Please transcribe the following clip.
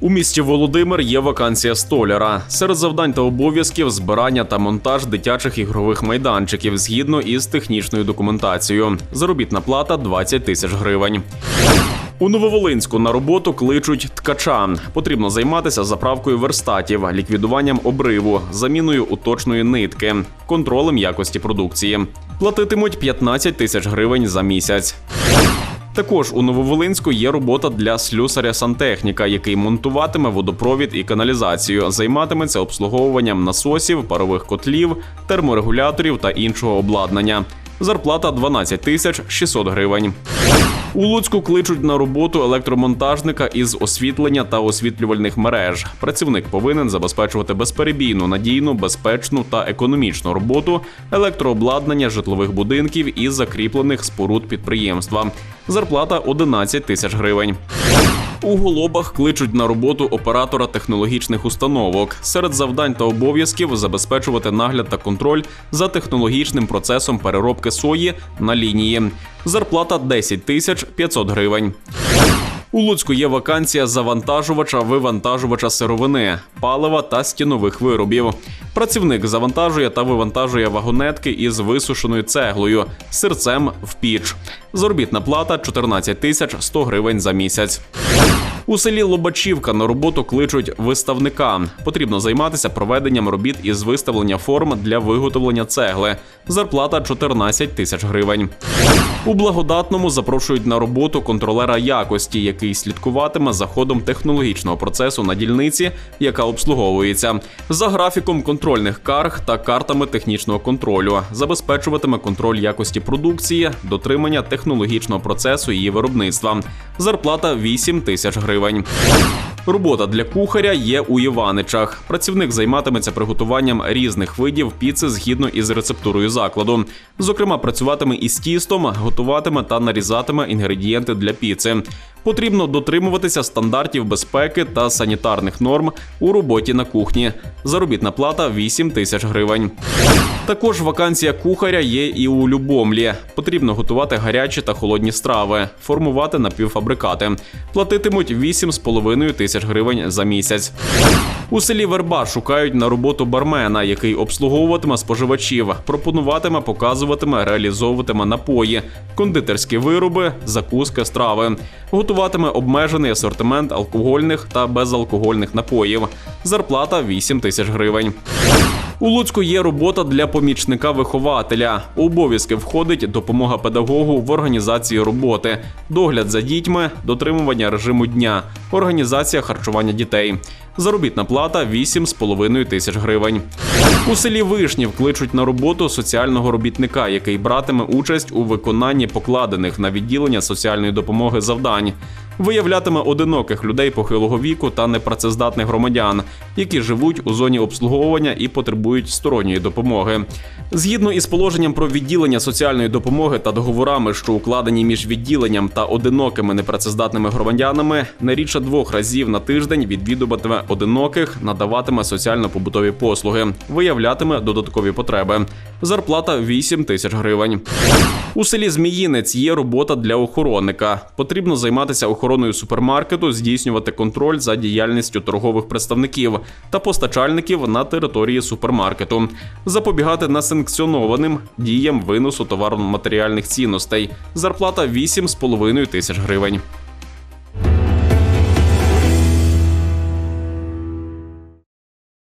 У місті Володимир є вакансія столяра. Серед завдань та обов'язків збирання та монтаж дитячих ігрових майданчиків згідно із технічною документацією. Заробітна плата 20 тисяч гривень. У Нововолинську на роботу кличуть ткача. Потрібно займатися заправкою верстатів, ліквідуванням обриву, заміною уточної нитки, контролем якості продукції. Платитимуть 15 тисяч гривень за місяць. Також у Нововолинську є робота для слюсаря сантехніка, який монтуватиме водопровід і каналізацію, займатиметься обслуговуванням насосів, парових котлів, терморегуляторів та іншого обладнання. Зарплата 12 тисяч 600 гривень. У Луцьку кличуть на роботу електромонтажника із освітлення та освітлювальних мереж. Працівник повинен забезпечувати безперебійну, надійну, безпечну та економічну роботу електрообладнання житлових будинків і закріплених споруд підприємства. Зарплата 11 тисяч гривень. У голобах кличуть на роботу оператора технологічних установок. Серед завдань та обов'язків забезпечувати нагляд та контроль за технологічним процесом переробки сої на лінії. Зарплата 10 тисяч 500 гривень. У Луцьку є вакансія завантажувача, вивантажувача сировини, палива та стінових виробів. Працівник завантажує та вивантажує вагонетки із висушеною цеглою, сирцем в піч. Заробітна плата 14 тисяч 100 гривень за місяць. У селі Лобачівка на роботу кличуть виставника. Потрібно займатися проведенням робіт із виставлення форм для виготовлення цегли. Зарплата 14 тисяч гривень. У благодатному запрошують на роботу контролера якості, який слідкуватиме за ходом технологічного процесу на дільниці, яка обслуговується, за графіком контрольних карг та картами технічного контролю, забезпечуватиме контроль якості продукції, дотримання технологічного процесу її виробництва. Зарплата 8 тисяч гривень. Робота для кухаря є у Іваничах. Працівник займатиметься приготуванням різних видів піци згідно із рецептурою закладу. Зокрема, працюватиме із тістом, готуватиме та нарізатиме інгредієнти для піци. Потрібно дотримуватися стандартів безпеки та санітарних норм у роботі на кухні. Заробітна плата 8 тисяч гривень. Також вакансія кухаря є і у Любомлі. Потрібно готувати гарячі та холодні страви, формувати напівфабрикати. Платитимуть 8,5 тисяч гривень за місяць. У селі Верба шукають на роботу бармена, який обслуговуватиме споживачів, пропонуватиме, показуватиме, реалізовуватиме напої, кондитерські вироби, закуски, страви, готуватиме обмежений асортимент алкогольних та безалкогольних напоїв. Зарплата 8 тисяч гривень. У Луцьку є робота для помічника вихователя. У обов'язки входить допомога педагогу в організації роботи, догляд за дітьми, дотримування режиму дня, організація харчування дітей. Заробітна плата 8,5 тисяч гривень. У селі Вишнів кличуть на роботу соціального робітника, який братиме участь у виконанні покладених на відділення соціальної допомоги завдань. Виявлятиме одиноких людей похилого віку та непрацездатних громадян, які живуть у зоні обслуговування і потребують сторонньої допомоги. Згідно із положенням про відділення соціальної допомоги та договорами, що укладені між відділенням та одинокими непрацездатними громадянами, не рідше двох разів на тиждень відвідуватиме одиноких, надаватиме соціально-побутові послуги, виявлятиме додаткові потреби. Зарплата 8 тисяч гривень. У селі Зміїнець є робота для охоронника. Потрібно займатися охороною супермаркету, здійснювати контроль за діяльністю торгових представників та постачальників на території супермаркету, запобігати несанкціонованим діям виносу товарно-матеріальних цінностей. Зарплата 8,5 тисяч гривень.